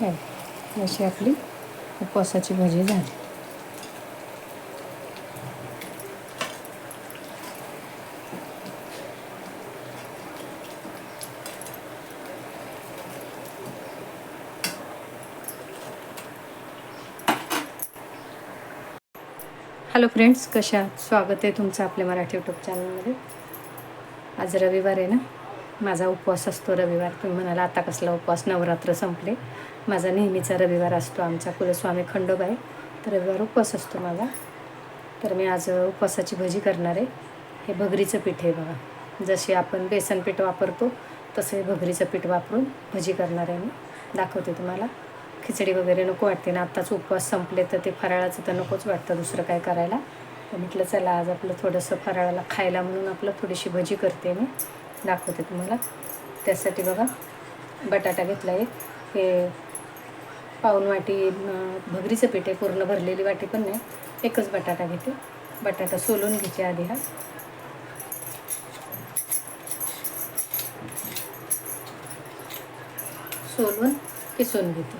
हो, अशी आपली उपवासाची भजी झाली. हॅलो फ्रेंड्स कशा? स्वागत आहे तुमचं आपल्या मराठी यूट्यूब चॅनलमध्ये आज रविवार आहे ना? माझा उपवास असतो रविवार. तुम्ही म्हणाला आता कसला उपवास? नवरात्र संपले. माझा नेहमीचा रविवार असतो आमचा. कुलस्वामी खंडोबा आहे. तर रविवार उपवास असतो माझा. तर मी आज उपवासाची भजी करणार आहे. हे भगरीचं पीठ आहे बघा. जसे आपण बेसन पीठ वापरतो तसं हे भगरीचं पीठ वापरून भजी करणार आहे मी. दाखवते तुम्हाला. खिचडी वगैरे नको वाटते ना. आत्ताच उपवास संपले तर ते फराळाचं तर नकोच वाटतं दुसरं काय करायला. तर म्हटलं चला आज आपलं थोडंसं फराळाला खायला म्हणून आपलं थोडीशी भजी करते मी. दाखवते तुम्हाला. त्यासाठी बघा बटाटा घेतला आहे हे पाऊन वाटी भगरीचं पीठ आहे पूर्ण भरलेली वाटी पण नाही. एकच बटाटा घेते. बटाटा सोलून घ्यायचे आधी हा. सोलून किसून घेते.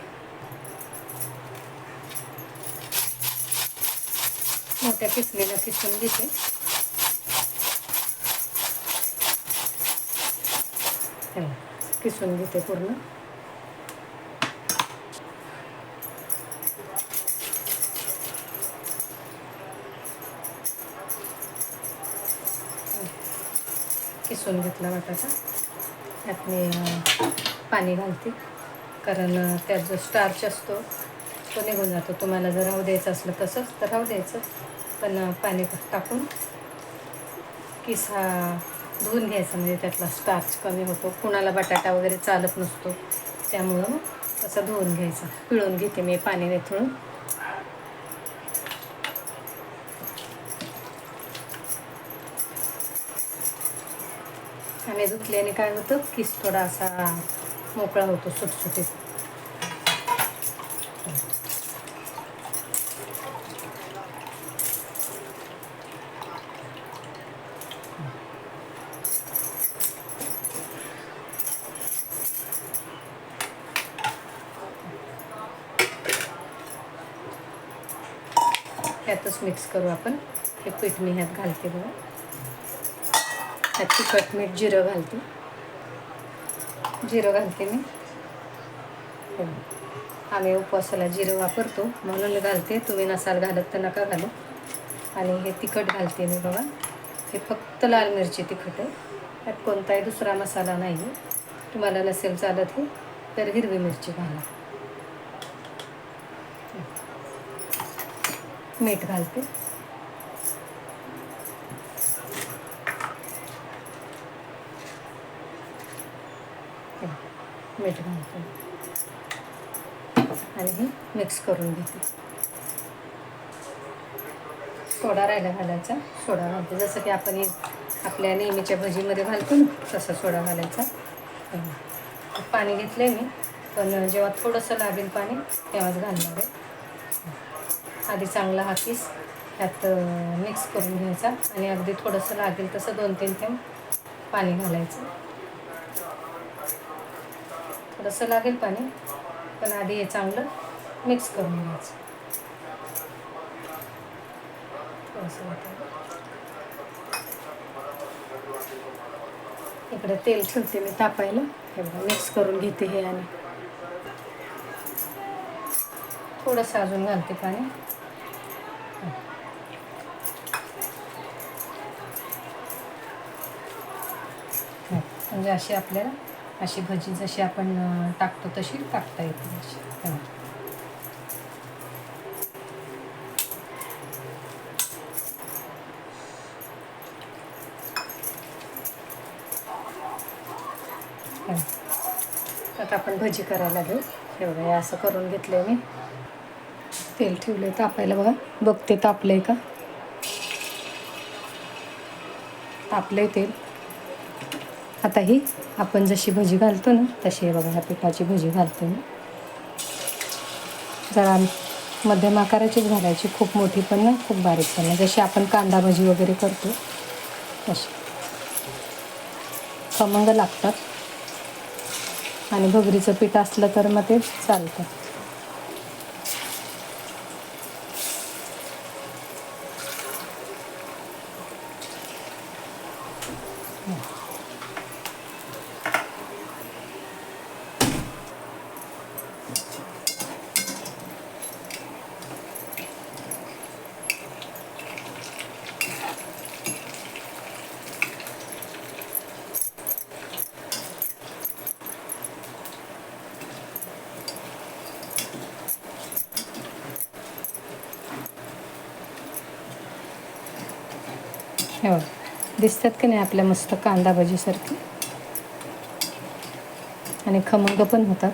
मोठ्या किसलेला किसून घेते. किसून घेते पूर्ण. किसून घेतला वाटाचा त्यात मी पाणी घालते. कारण त्यात जो स्टार्च असतो तो निघून जातो. तुम्हाला जर राहू द्यायचं असलं तसंच तर राहू द्यायचं. पण पाणी टाकून किस हा धुवून घ्यायचं म्हणजे त्यातला स्टार्च कमी होतो. कुणाला बटाटा वगैरे चालत नसतो. त्यामुळं मग असं धुवून घ्यायचं. पिळून घेते मी पाणी निथळून आणि धुतल्याने काय होतं? किस थोडा असा मोकळा होतो सुटसुटीत. ह्यातच मिक्स करू आपण. हे पीठ मी ह्यात घालते बघा. ह्यात तिखट मीठ जिरं घालते. जिरं घालते मी. हो. आम्ही उपवासाला जिरं वापरतो. म्हणून घालते. तुम्ही नसाल घालत तर नका घालू. आणि हे तिखट घालते मी बघा. हे फक्त लाल मिरची तिखट आहे. त्यात कोणताही दुसरा मसाला नाही तुम्हाला नसेल चालत हे तर हिरवी मिरची घाला. मीठ घालते. मीठ घालते. आणि हे मिक्स करून घेते. सोडा राहिला घालायचा. सोडा घालते. जसं की आपण हे आपल्या नेहमीच्या भजीमध्ये घालतो ना तसा सोडा घालायचा. पाणी घेतलं मी पण जेव्हा थोडंसं लागेल पाणी तेव्हाच घालणार आहे. आधी चांगला हा पीस त्यात मिक्स करून घ्यायचा आणि अगदी थोडंसं लागेल तसं दोन तीन थेंब पाणी घालायचं. थोडंसं लागेल पाणी पण आधी हे चांगलं मिक्स करून घ्यायचं. इकडे तेल ठेवते मी तापायला. हे बघा मिक्स करून घेते हे आणि. थोडंसं अजून घालते पाणी हो, म्हणजे अशी आपल्याला अशी भजी जशी आपण टाकतो तशी टाकता येते अशी. आता आपण भजी करायला घेऊ. एवढं हे असं करून घेतलंय मी. तेल ठेवलंय तापायला बघा. बघते तापलंय का? तापलंय तेल. आता ही आपण जशी भजी घालतो ना तशी हे बघा ह्या पिठाची भजी घालतो मी. जरा मध्यम आकाराचीच घालायची खूप मोठी पण ना खूप बारीक पण नाही. जशी आपण कांदा भजी वगैरे करतो तशी. खमंग लागतात. आणि भगरीचं पीठ असलं तर मग ते चालतं. हे बघ दिसतात की नाही आपल्या मस्त कांदा भजीसारखी? आणि खमंग पण होतात.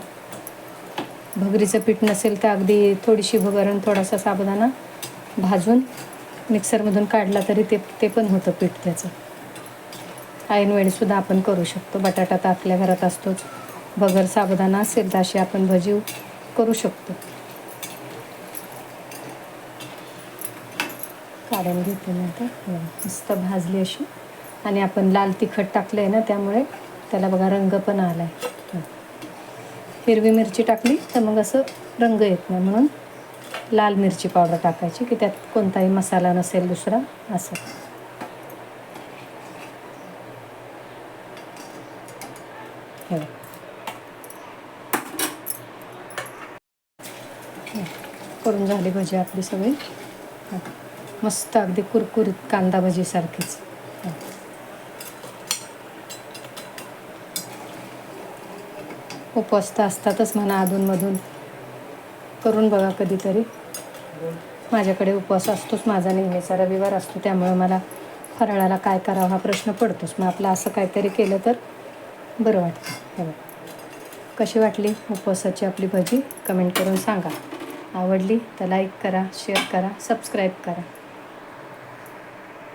भगरीचं पीठ नसेल तर अगदी थोडीशी भगरण थोडासा साबुदाणा भाजून मिक्सरमधून काढला तरी ते ते पण होतं पीठ त्याचं. ऐनवेळीसुद्धा आपण करू शकतो. बटाटा तर आपल्या घरात असतोच. भगर साबुदाणा असेल तर अशी आपण भजी करू शकतो. काढून घेते नंतर हो, मस्त भाजली अशी. आणि आपण लाल तिखट टाकलं आहे ना त्यामुळे त्याला बघा रंग पण आला आहे हो. हिरवी मिरची टाकली तर मग असं रंग येत नाही म्हणून लाल मिरची पावडर टाकायची की त्यात कोणताही मसाला नसेल दुसरा असं. हे. करून झाली भजी आपली सगळी. मस्त अगदी कुरकुरीत कांदा भजीसारखीच उपवास तर असतातच म्हणा अधूनमधून. करून बघा कधीतरी. माझ्याकडे उपवास असतोच माझा नेहमीचा. रविवार असतो त्यामुळे मला फराळाला काय करावं हा प्रश्न पडतोच. मग आपलं असं काहीतरी केलं तर बरं वाटतं. हे कशी वाटली उपवासाची आपली भजी? कमेंट करून सांगा. आवडली तर लाईक करा शेअर करा सबस्क्राईब करा.